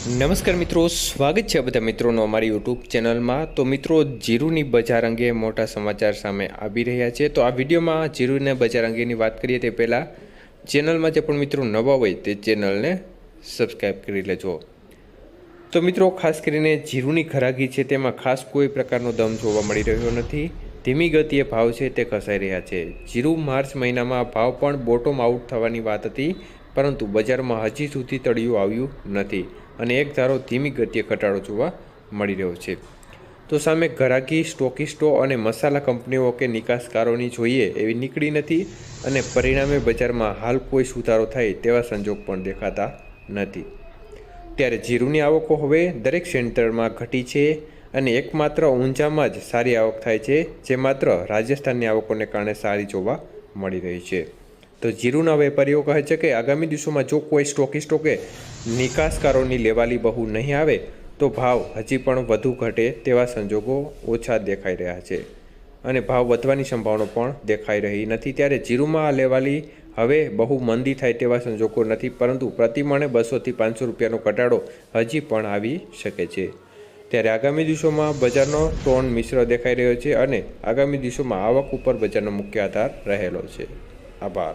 નમસ્કાર મિત્રો, સ્વાગત છે બધા મિત્રોનો અમારી યુટ્યુબ ચેનલમાં. તો મિત્રો, જીરુની બજાર અંગે મોટા સમાચાર સામે આવી રહ્યા છે. તો આ વિડીયોમાં જીરુને બજાર અંગેની વાત કરીએ તે પહેલાં, ચેનલમાં જે પણ મિત્રો નવા હોય તે ચેનલને સબસ્ક્રાઈબ કરી લેજો. તો મિત્રો, ખાસ કરીને જીરુની ખરાગી છે તેમાં ખાસ કોઈ પ્રકારનો દમ જોવા મળી રહ્યો નથી. ધીમી ગતિએ ભાવ છે તે ખસાઈ રહ્યા છે. જીરુ માર્ચ મહિનામાં ભાવ પણ બોટમ આઉટ થવાની વાત હતી, પરંતુ બજારમાં હજી સુધી તળિયું આવ્યું નથી. અને એક ધારો ધીમી ગતિએ ઘટાડો જોવા મળી રહ્યો છે. તો સામે ઘરાકી, સ્ટોકિસ્ટો અને મસાલા કંપનીઓ કે નિકાસકારોની જોઈએ એવી નીકળી નથી અને પરિણામે બજારમાં હાલ કોઈ સુધારો થાય તેવા સંજોગ પણ દેખાતા નથી. ત્યારે જીરુની આવકો હવે દરેક સેન્ટરમાં ઘટી છે અને એકમાત્ર ઊંઝામાં જ સારી આવક થાય છે, જે માત્ર રાજસ્થાનની આવકોને કારણે સારી જોવા મળી રહી છે. તો જીરુના વેપારીઓ કહે છે કે આગામી દિવસોમાં જો કોઈ સ્ટોકિસ્ટો કે નિકાસકારોની લેવાલી બહુ નહીં આવે તો ભાવ હજી પણ વધુ ઘટે તેવા સંજોગો ઓછા દેખાઈ રહ્યા છે. અને ભાવ વધવાની સંભાવના પણ દેખાઈ રહી નથી ત્યારે જીરુમાં આ લેવાલી હવે બહુ મંદી થાય તેવા સંજોગો નથી, પરંતુ પ્રતિમણે બસોથી પાંચસો રૂપિયાનો ઘટાડો હજી પણ આવી શકે છે. ત્યારે આગામી દિવસોમાં બજારનો ટોન મિશ્ર દેખાઈ રહ્યો છે અને આગામી દિવસોમાં આવક ઉપર બજારનો મુખ્ય આધાર રહેલો છે. આભાર.